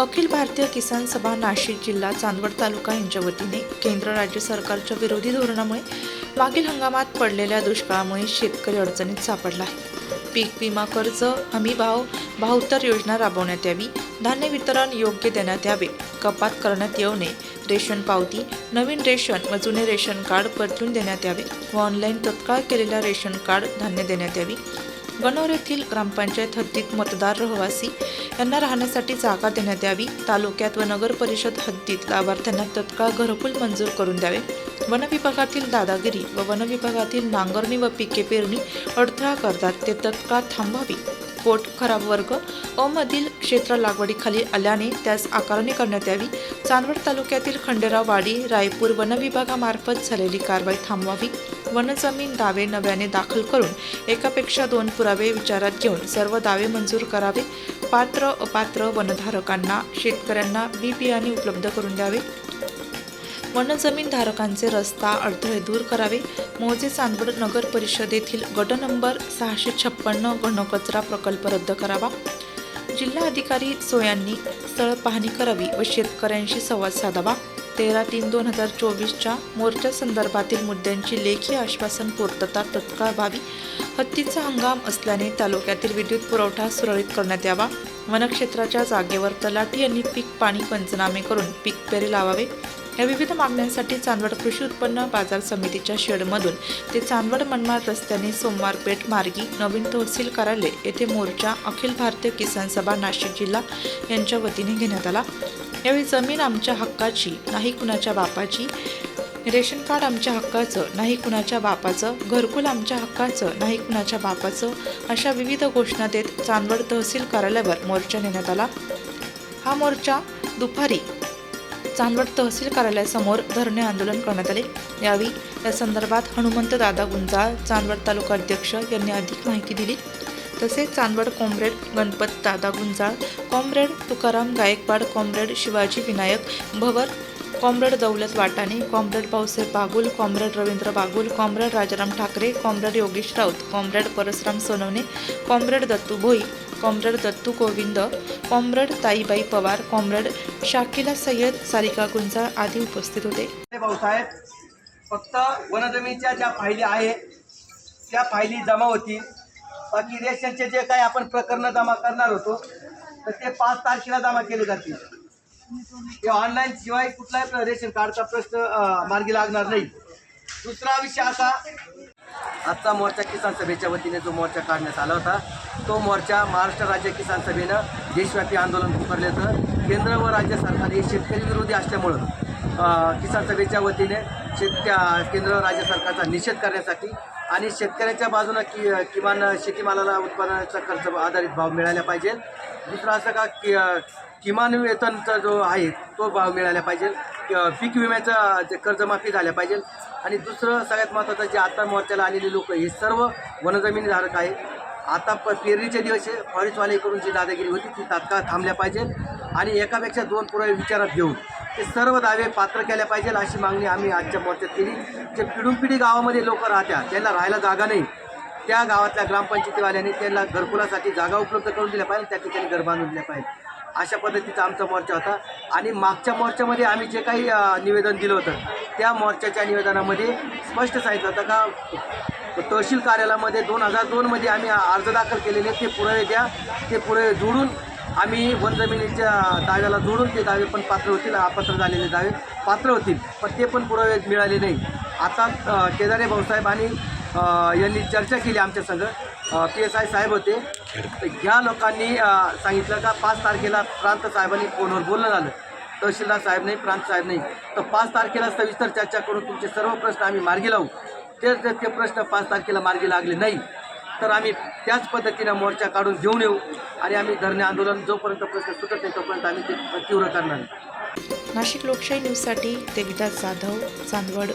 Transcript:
अखिल भारतीय किसान सभा नाशिक जिल्हा चांदवड तालुका यांच्या वतीने केंद्र राज्य सरकारच्या विरोधी धोरणामुळे मागील हंगामात पडलेल्या दुष्काळामुळे शेतकरी अडचणीत सापडला आहे. पीक विमा कर्ज हमी भाव भावतर योजना राबवण्यात यावी धान्य वितरण योग्य देण्यात यावे कपात करण्यात येऊ नये रेशन पावती नवीन रेशन व जुने रेशन कार्ड परतून देण्यात यावे व ऑनलाईन तत्काळ केलेल्या रेशन कार्ड धान्य देण्यात यावी गणोर येथील ग्रामपंचायत हद्दीत मतदार रहिवासी यांना राहण्यासाठी जागा देण्यात यावी. तालुक्यात व नगर परिषद हद्दीत लाभार्थ्यांना तत्काळ घरकुल मंजूर करून द्यावे. वन विभागातील दादागिरी व वन विभागातील नांगरणी व पिके पेरणी अडथळा करतात. ते तत्काळ थांबावी पोट खराब वर्ग अ मधील क्षेत्र लागवडीखाली आल्याने त्यास आकारणी करण्यात यावी. चांदवड तालुक्यातील खंडेरावाडी रायपूर वनविभागामार्फत झालेली कारवाई थांबवावी. वनजमीन दावे नव्याने दाखल करून एकापेक्षा दोन पुरावे विचारात घेऊन सर्व दावे मंजूर करावे. पात्र अपात्र वनधारकांना शेतकऱ्यांना बी बियाणे उपलब्ध करून द्यावे. वनजमीन धारकांचे रस्ता अडथळे दूर करावे. मोजे चांदवड नगर परिषदेतील गट नंबर सहाशे छप्पन्न घनकचरा प्रकल्प रद्द करावा. जिल्हा अधिकारी सोयांनी स्थळ पाहणी करावी व शेतकऱ्यांशी संवाद साधावा. तेरा तीन दोन हजार चोवीसच्या मोर्चा संदर्भातील मुद्द्यांची लेखी आश्वासन पूर्तता तत्काळ व्हावी. हत्तीचा हंगाम असल्याने तालुक्यातील विद्युत पुरवठा सुरळीत करण्यात यावा. वनक्षेत्राच्या जागेवर तलाठी यांनी पीक पाणी पंचनामे करून पीक पेरे लावावे. या विविध मागण्यांसाठी चांदवड कृषी उत्पन्न बाजार समितीच्या शेडमधून ते चांदवड मनमाड रस्त्याने सोमवार पेठ मार्गी नवीन तहसील कार्यालय येथे मोर्चा अखिल भारतीय किसान सभा नाशिक जिल्हा यांच्या वतीने घेण्यात आला. यावेळी जमीन आमच्या हक्काची नाही कुणाच्या बापाची रेशन कार्ड आमच्या हक्काचं नाही कुणाच्या बापाचं घरकुल आमच्या हक्काचं नाही कुणाच्या बापाचं अशा विविध घोषणा देत चांदवड तहसील कार्यालयावर मोर्चा नेण्यात आला. हा मोर्चा दुपारी चांदवड तहसील कार्यालयासमोर धरणे आंदोलन करण्यात आले. यावेळी या संदर्भात हनुमंत दादा गुंजाळ चांदवड तालुका अध्यक्ष यांनी अधिक माहिती दिली. तसेच Chandwad comrade Ganpat Dada Gunjal comrade Tukaram Gaikwad comrade Shivaji Vinayak Bhavar comrade Daulat Watane comrade Bhausaheb Bagul comrade Ravindra Bagul comrade Rajaram Thackeray comrade Yogesh Raut comrade Parasram Sonawane comrade Dattu Bhoi comrade Dattu Govind comrade Taibai Pawar comrade Shakila Sayyad Sarika Gunjal आदी उपस्थित होते. ते भाऊसाहेब फक्त वनजमीनच्या ज्या फायली आहेत त्या फायली जमा होतील बाकी रेशनचे जे काही आपण प्रकरणं जमा करणार होतो तर ते पाच तारखेला जमा केले जातील. ऑनलाईन शिवाय कुठलाही रेशन कार्डचा प्रश्न मार्गी लागणार नाही. दुसरा विषय असा आजचा मोर्चा किसान सभेच्या वतीने जो मोर्चा काढण्यात आला होता तो मोर्चा महाराष्ट्र राज्य किसान सभेनं देशव्यापी आंदोलन पुकारल्याचं केंद्र व राज्य सरकार हे शेतकरी विरोधी असल्यामुळं किसान सभेच्या वतीने शेतक्या केंद्र व राज्य सरकारचा निषेध करण्यासाठी आणि शेतकऱ्यांच्या बाजूनं कि किमान शेतीमालाला उत्पादनाचा खर्च आधारित भाव मिळाला पाहिजे. दुसरं असं का की किमान वेतनचा जो आहे तो भाव मिळाला पाहिजे. पीक विम्याचं जे कर्जमाफी झाल्या पाहिजे. आणि दुसरं सगळ्यात महत्त्वाचं जे आता मोर्चाला आलेले लोक हे सर्व वनजमिनीधारक आहे. आता प पेरणीचे दिवस फॉरेस्टवालेकडून जी दादागिरी होती ती तात्काळ थांबल्या पाहिजे. आणि एकापेक्षा दोन पुरावे विचारात घेऊन ते सर्व दावे पात्र केल्या पाहिजे अशी मागणी आम्ही आजच्या मोर्चात केली. जे पिढून पिढी गावामध्ये लोक राहत्या त्यांना राहायला जागा नाही. त्या गावातल्या ग्रामपंचायतीवाल्यांनी त्यांना घरकुलासाठी जागा उपलब्ध करून दिल्या पाहिजे त्या ठिकाणी घर बांधून दिल्या पाहिजे. अशा पद्धतीचा आमचा मोर्चा होता. आणि मागच्या मोर्चामध्ये आम्ही जे काही निवेदन दिलं होतं त्या मोर्चाच्या निवेदनामध्ये स्पष्ट सांगितलं होतं का तहसील कार्यालयामध्ये दोन हजार दोनमध्ये आम्ही अर्ज दाखल केलेले ते पुरावे द्या ते पुरावे जोडून आम्ही वन जमिनीच्या दाव्याला जोडून ते दावे पण पात्र होतील अपात्र झालेले दावे पात्र होतील पण ते पण पुरावे मिळाले नाही. आता केदारे भाऊसाहेब आणि यांनी चर्चा केली आमच्या संघ. पी एस आय साहेब होते. ह्या लोकांनी सांगितलं का पाच तारखेला प्रांत साहेबांनी फोनवर बोलणं झालं. तहसीलदार साहेब नाही प्रांत साहेब नाही तर पाच तारखेला सविस्तर चर्चा करून तुमचे सर्व प्रश्न आम्ही मार्गी लावू. ते जर ते प्रश्न पाच तारखेला मार्गी लागले नाही तर आम्ही त्याच पद्धतीनं मोर्चा काढून घेऊन येऊ आणि आम्ही धरणे आंदोलन जोपर्यंत प्रश्न सुटत नाही तोपर्यंत आम्ही ते तीव्र करणार नाशिक लोकशाही न्यूजसाठी देविदास जाधव चांदवड.